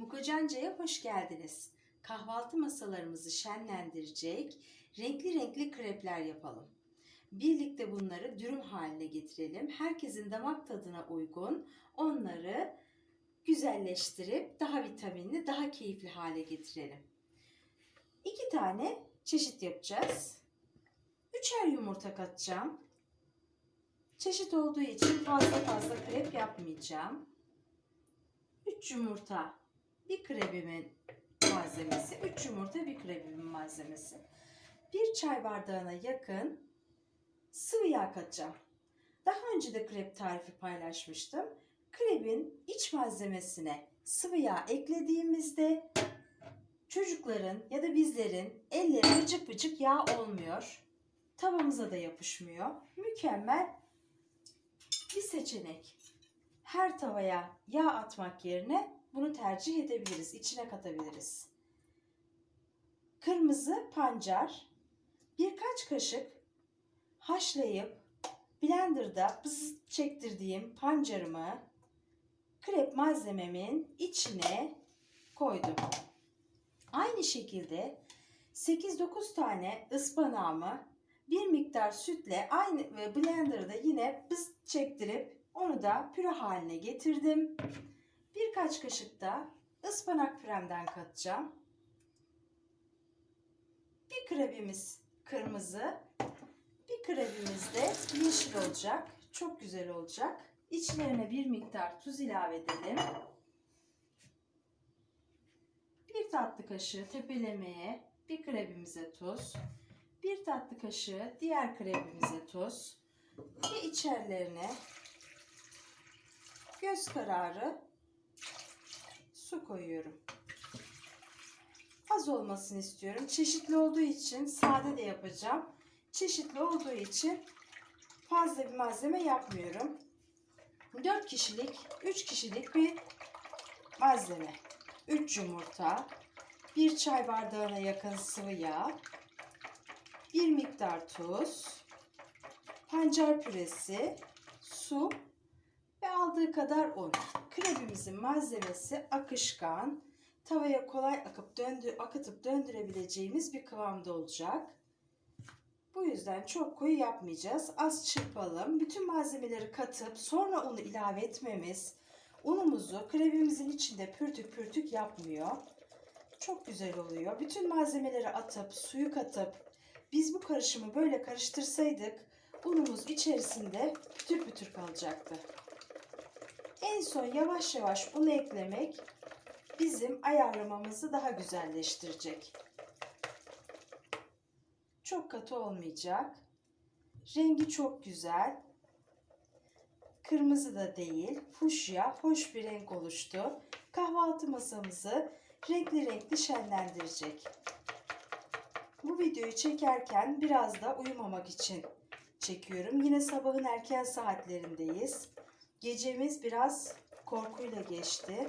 Mukocanca'ya hoş geldiniz. Kahvaltı masalarımızı şenlendirecek renkli renkli krepler yapalım. Birlikte bunları dürüm haline getirelim. Herkesin damak tadına uygun onları güzelleştirip daha vitaminli, daha keyifli hale getirelim. İki tane çeşit yapacağız. Üçer yumurta katacağım. Çeşit olduğu için fazla fazla krep yapmayacağım. 3 yumurta bir krebimin malzemesi. 3 yumurta bir krebimin malzemesi. Bir çay bardağına yakın sıvı yağ katacağım. Daha önce de krep tarifi paylaşmıştım. Krebin iç malzemesine sıvı yağ eklediğimizde çocukların ya da bizlerin elleri vıcık vıcık yağ olmuyor. Tavamıza da yapışmıyor. Mükemmel bir seçenek. Her tavaya yağ atmak yerine bunu tercih edebiliriz. içine katabiliriz. Kırmızı pancar birkaç kaşık haşlayıp blenderda bız çektirdiğim pancarımı krep malzememin içine koydum. Aynı şekilde 8-9 tane ıspanağımı bir miktar sütle aynı blenderda yine bız çektirip onu da püre haline getirdim. Birkaç kaşık da ıspanak püremden katacağım. Bir krebimiz kırmızı, bir krebimiz de yeşil olacak. Çok güzel olacak. İçlerine bir miktar tuz ilave edelim. Bir tatlı kaşığı tepelemeye bir krebimize tuz, bir tatlı kaşığı diğer krebimize tuz ve içerilerine göz kararı su koyuyorum. Az olmasını istiyorum. Çeşitli olduğu için sade de yapacağım. Çeşitli olduğu için fazla bir malzeme yapmıyorum. 4 kişilik, 3 kişilik bir malzeme. 3 yumurta, 1 çay bardağına yakın sıvı yağ, 1 miktar tuz, pancar püresi, su aldığı kadar un. Krebimizin malzemesi akışkan, tavaya kolay akıp döndü, akıtıp döndürebileceğimiz bir kıvamda olacak. Bu yüzden çok koyu yapmayacağız. Az çırpalım. Bütün malzemeleri katıp sonra unu ilave etmemiz unumuzu krebimizin içinde pürtük pürtük yapmıyor. Çok güzel oluyor. Bütün malzemeleri atıp suyu katıp biz bu karışımı böyle karıştırsaydık unumuz içerisinde pütür pütür kalacaktı. En son yavaş yavaş unu eklemek bizim ayarlamamızı daha güzelleştirecek. Çok katı olmayacak. Rengi çok güzel. Kırmızı da değil, fuşya, hoş bir renk oluştu. Kahvaltı masamızı renkli renkli şenlendirecek. Bu videoyu çekerken biraz da uyumamak için çekiyorum. Yine sabahın erken saatlerindeyiz. Gecemiz biraz korkuyla geçti.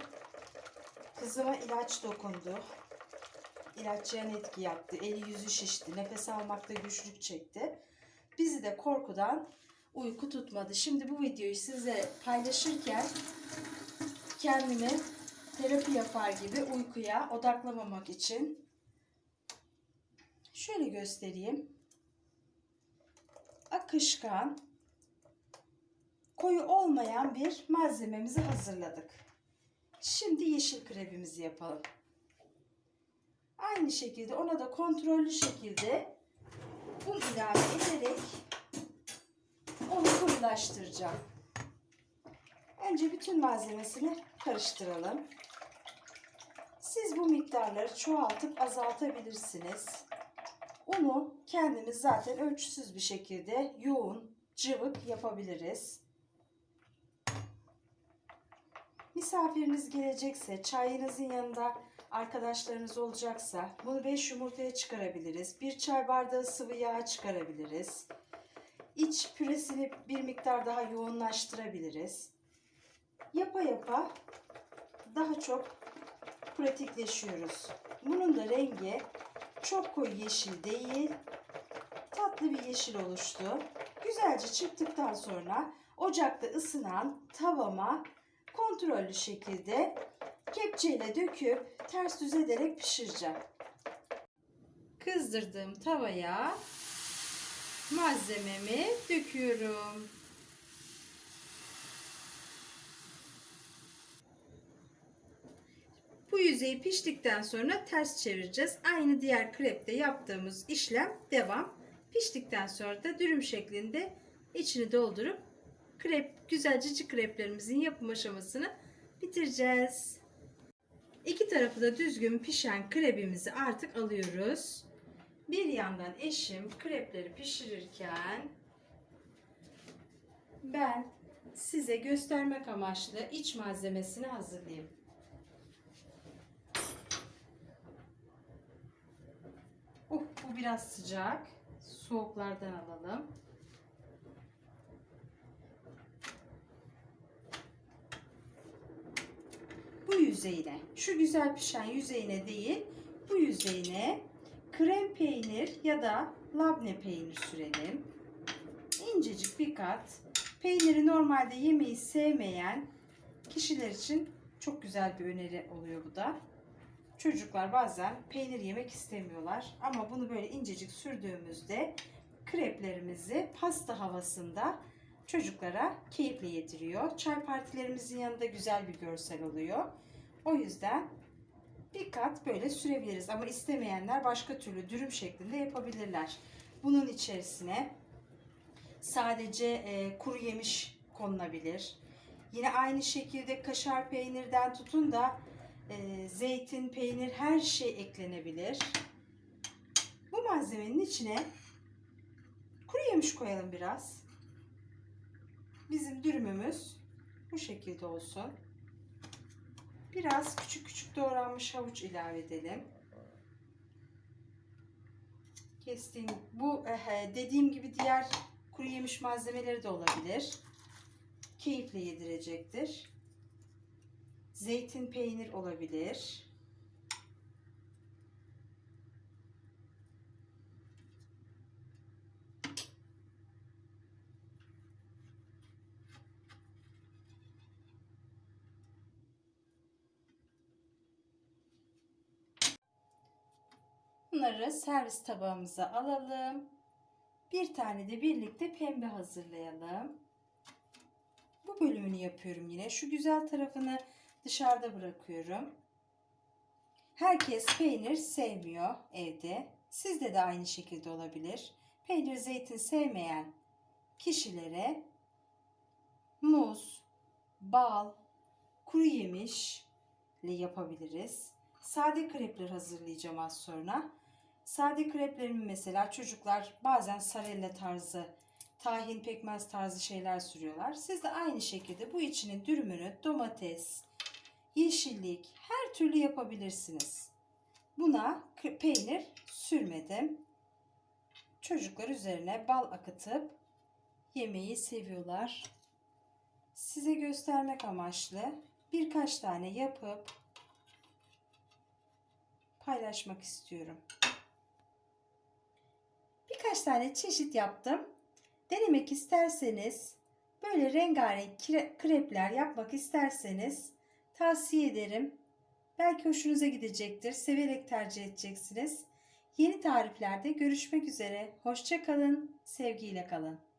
Kızıma ilaç dokundu. İlaç etki yaptı. Eli yüzü şişti. Nefes almakta güçlük çekti. Bizi de korkudan uyku tutmadı. Şimdi bu videoyu size paylaşırken kendimi terapi yapar gibi uykuya odaklamamak için şöyle göstereyim. Akışkan, koyu olmayan bir malzememizi hazırladık. Şimdi yeşil krebimizi yapalım. Aynı şekilde ona da kontrollü şekilde un ilave ederek onu koyulaştıracağım. Önce bütün malzemesini karıştıralım. Siz bu miktarları çoğaltıp azaltabilirsiniz. Unu kendimiz zaten ölçüsüz bir şekilde yoğun, cıvık yapabiliriz. Misafiriniz gelecekse, çayınızın yanında arkadaşlarınız olacaksa bunu 5 yumurtaya çıkarabiliriz. Bir çay bardağı sıvı yağ çıkarabiliriz. İç püresini bir miktar daha yoğunlaştırabiliriz. Yapa yapa daha çok pratikleşiyoruz. Bunun da rengi çok koyu yeşil değil, tatlı bir yeşil oluştu. Güzelce çırptıktan sonra ocakta ısınan tavama kontrollü şekilde kepçeyle döküp ters düz ederek pişireceğim. Kızdırdığım tavaya malzememi döküyorum. Bu yüzeyi piştikten sonra ters çevireceğiz. Aynı diğer krepte yaptığımız işlem devam. Piştikten sonra da dürüm şeklinde içini doldurup krep, güzel cici kreplerimizin yapım aşamasını bitireceğiz. İki tarafı da düzgün pişen krebimizi artık alıyoruz. Bir yandan eşim krepleri pişirirken ben size göstermek amaçlı iç malzemesini hazırlayayım. Oh, bu biraz sıcak. Soğuklardan alalım. Bu yüzeyine, şu güzel pişen yüzeyine değil, bu yüzeyine krem peynir ya da labne peynir sürelim. İncecik bir kat. Peyniri normalde yemeyi sevmeyen kişiler için çok güzel bir öneri oluyor bu da. Çocuklar bazen peynir yemek istemiyorlar ama bunu böyle incecik sürdüğümüzde kreplerimizi pasta havasında çocuklara keyifle yediriyor. Çay partilerimizin yanında güzel bir görsel oluyor. O yüzden bir kat böyle sürebiliriz ama istemeyenler başka türlü dürüm şeklinde yapabilirler. Bunun içerisine sadece e, kuru yemiş konulabilir. Yine aynı şekilde kaşar peynirden tutun da e, zeytin, peynir her şey eklenebilir. Bu malzemenin içine kuru yemiş koyalım biraz. Bizim dürümümüz bu şekilde olsun. Biraz küçük küçük doğranmış havuç ilave edelim. Kestiğim bu dediğim gibi diğer kuru yemiş malzemeleri de olabilir. Keyifle yedirecektir. Zeytin peynir olabilir. Bunları servis tabağımıza alalım. Bir tane de birlikte pembe hazırlayalım. Bu bölümünü yapıyorum yine. Şu güzel tarafını dışarıda bırakıyorum. Herkes peynir sevmiyor evde. Sizde de aynı şekilde olabilir. Peynir, zeytin sevmeyen kişilere muz, bal, kuru yemiş ile yapabiliriz. Sade krepler hazırlayacağım az sonra. Sade kreplerimi mesela çocuklar bazen sarella tarzı, tahin pekmez tarzı şeyler sürüyorlar. Siz de aynı şekilde bu içinin dürümünü domates, yeşillik her türlü yapabilirsiniz. Buna peynir sürmedim. Çocuklar üzerine bal akıtıp yemeği seviyorlar. Size göstermek amaçlı birkaç tane yapıp paylaşmak istiyorum. Birkaç tane çeşit yaptım. Denemek isterseniz böyle rengarenk krepler yapmak isterseniz tavsiye ederim. Belki hoşunuza gidecektir. Severek tercih edeceksiniz. Yeni tariflerde görüşmek üzere. Hoşça kalın. Sevgiyle kalın.